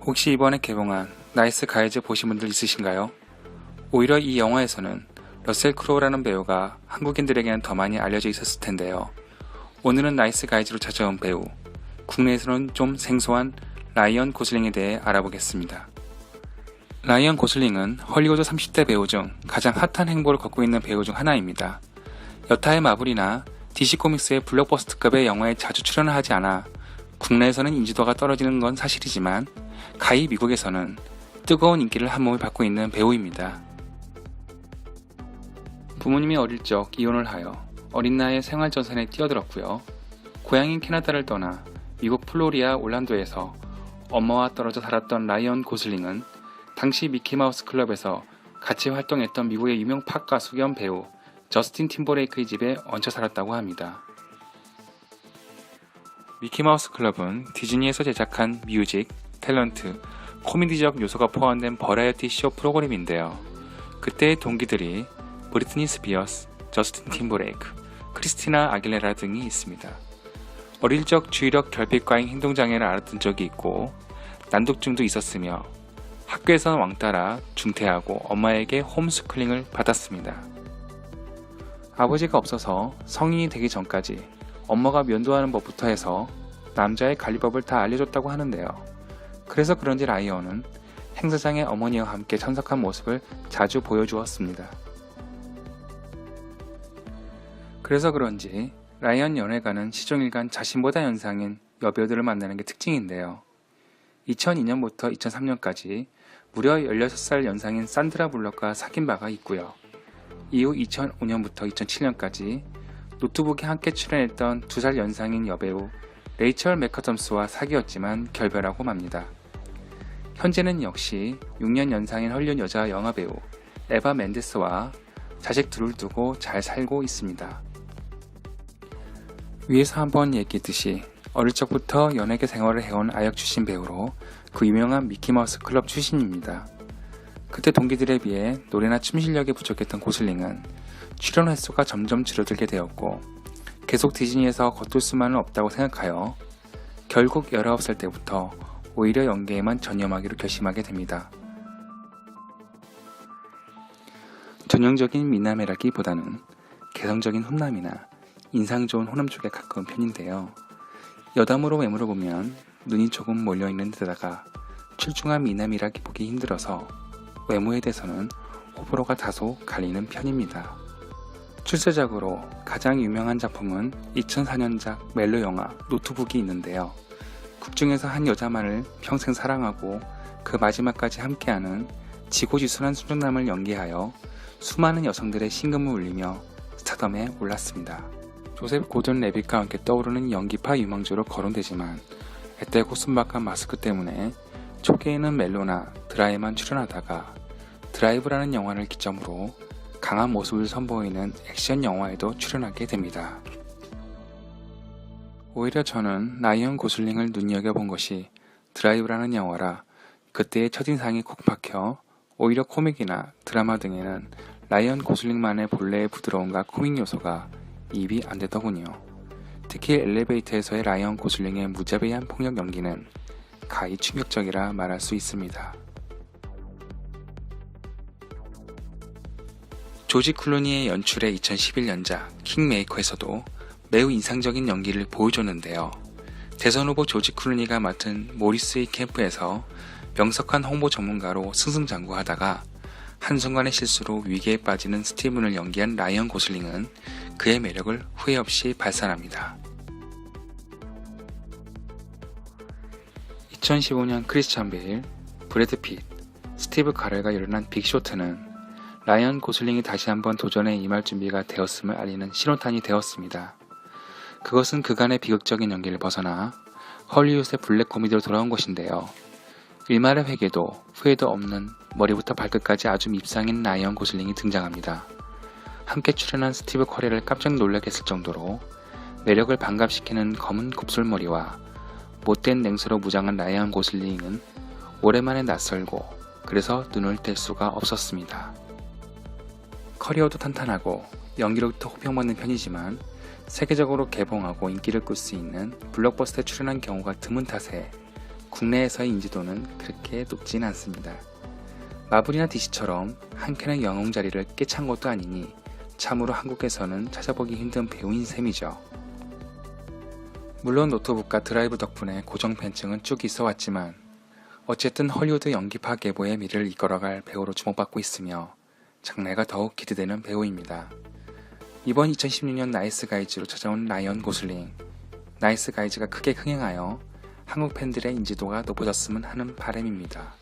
혹시 이번에 개봉한 나이스 가이즈 보신 분들 있으신가요? 오히려 이 영화에서는 러셀 크로우라는 배우가 한국인들에게는 더 많이 알려져 있었을 텐데요. 오늘은 나이스 가이즈로 찾아온 배우, 국내에서는 좀 생소한 라이언 고슬링에 대해 알아보겠습니다. 라이언 고슬링은 헐리우드 30대 배우 중 가장 핫한 행보를 걷고 있는 배우 중 하나입니다. 여타의 마블이나 DC 코믹스의 블록버스터급의 영화에 자주 출연을 하지 않아 국내에서는 인지도가 떨어지는 건 사실이지만 가히 미국에서는 뜨거운 인기를 한 몸에 받고 있는 배우입니다. 부모님이 어릴 적 이혼을 하여 어린 나이에 생활 전선에 뛰어들었고요. 고향인 캐나다를 떠나 미국 플로리아 올란도에서 엄마와 떨어져 살았던 라이언 고슬링은 당시 미키마우스 클럽에서 같이 활동했던 미국의 유명 팝 가수 겸 배우 저스틴 팀버레이크의 집에 얹혀 살았다고 합니다. 미키마우스 클럽은 디즈니에서 제작한 뮤직, 탤런트, 코미디적 요소가 포함된 버라이어티 쇼 프로그램인데요. 그때의 동기들이 브리트니 스피어스, 저스틴 팀버레이크, 크리스티나 아길레라 등이 있습니다. 어릴 적 주의력 결핍과잉 행동장애를 앓았던 적이 있고 난독증도 있었으며 학교에서는 왕따라 중퇴하고 엄마에게 홈스쿨링을 받았습니다. 아버지가 없어서 성인이 되기 전까지 엄마가 면도하는 법부터 해서 남자의 관리법을 다 알려줬다고 하는데요. 그래서 그런지 라이언은 행사장에 어머니와 함께 참석한 모습을 자주 보여주었습니다. 그래서 그런지 라이언 연애가는 시종일관 자신보다 연상인 여배우들을 만나는 게 특징인데요. 2002년부터 2003년까지 무려 16살 연상인 산드라 블럭과 사귄 바가 있고요. 이후 2005년부터 2007년까지 노트북에 함께 출연했던 2살 연상인 여배우 레이첼 맥커덤스와 사귀었지만 결별하고 맙니다. 현재는 역시 6년 연상인 헐리우드 여자 영화배우 에바 맨데스와 자식 둘을 두고 잘 살고 있습니다. 위에서 한번 얘기했듯이 어릴 적부터 연예계 생활을 해온 아역 출신 배우로 그 유명한 미키마우스 클럽 출신입니다. 그때 동기들에 비해 노래나 춤 실력이 부족했던 고슬링은 출연 횟수가 점점 줄어들게 되었고 계속 디즈니에서 겉돌 수만은 없다고 생각하여 결국 19살 때부터 오히려 연기에만 전념하기로 결심하게 됩니다. 전형적인 미남이라기보다는 개성적인 훈남이나 인상 좋은 호남 쪽에 가까운 편인데요. 여담으로 외모를 보면 눈이 조금 몰려있는 데다가 출중한 미남이라기 보기 힘들어서 외모에 대해서는 호불호가 다소 갈리는 편입니다. 출세작으로 가장 유명한 작품은 2004년작 멜로 영화 노트북이 있는데요. 극 중에서 한 여자만을 평생 사랑하고 그 마지막까지 함께하는 지고지순한 순정남을 연기하여 수많은 여성들의 심금을 울리며 스타덤에 올랐습니다. 조셉 고든 레빗과 함께 떠오르는 연기파 유망주로 거론되지만 애때고 순박한 마스크 때문에 초기에는 멜로나 드라이만 출연하다가 드라이브라는 영화를 기점으로 강한 모습을 선보이는 액션 영화에도 출연하게 됩니다. 오히려 저는 라이언 고슬링을 눈여겨본 것이 드라이브라는 영화라 그때의 첫인상이 콕 박혀 오히려 코믹이나 드라마 등에는 라이언 고슬링만의 본래의 부드러움과 코믹 요소가 입이 안 되더군요. 특히 엘리베이터에서의 라이언 고슬링의 무자비한 폭력 연기는 가히 충격적이라 말할 수 있습니다. 조지 클루니의 연출의 2011년작 킹메이커에서도 매우 인상적인 연기를 보여줬는데요. 대선 후보 조지 클루니가 맡은 모리스의 캠프에서 명석한 홍보 전문가로 승승장구하다가 한순간의 실수로 위기에 빠지는 스티븐을 연기한 라이언 고슬링은 그의 매력을 후회 없이 발산합니다. 2015년 크리스찬 베일, 브래드 핏, 스티브 카렐가 일어난 빅쇼트는 라이언 고슬링이 다시 한번 도전에 임할 준비가 되었음을 알리는 신호탄이 되었습니다. 그것은 그간의 비극적인 연기를 벗어나 헐리우드의 블랙 코미디로 돌아온 것인데요. 일말의 회개도 후회도 없는 머리부터 발끝까지 아주 밉상인 라이언 고슬링이 등장합니다. 함께 출연한 스티브 커리를 깜짝 놀라게 했을 정도로 매력을 반갑시키는 검은 곱슬머리와 못된 냉수로 무장한 라이언 고슬링은 오랜만에 낯설고 그래서 눈을 뗄 수가 없었습니다. 커리어도 탄탄하고 연기력도 호평받는 편이지만 세계적으로 개봉하고 인기를 끌 수 있는 블록버스터에 출연한 경우가 드문 탓에 국내에서의 인지도는 그렇게 높진 않습니다. 마블이나 DC처럼 한 캔의 영웅 자리를 깨찬 것도 아니니 참으로 한국에서는 찾아보기 힘든 배우인 셈이죠. 물론 노트북과 드라이브 덕분에 고정 팬층은 쭉 있어 왔지만 어쨌든 헐리우드 연기파 계보의 미래를 이끌어갈 배우로 주목받고 있으며 장래가 더욱 기대되는 배우입니다. 이번 2016년 나이스 가이즈로 찾아온 라이언 고슬링. 나이스 가이즈가 크게 흥행하여 한국 팬들의 인지도가 높아졌으면 하는 바람입니다.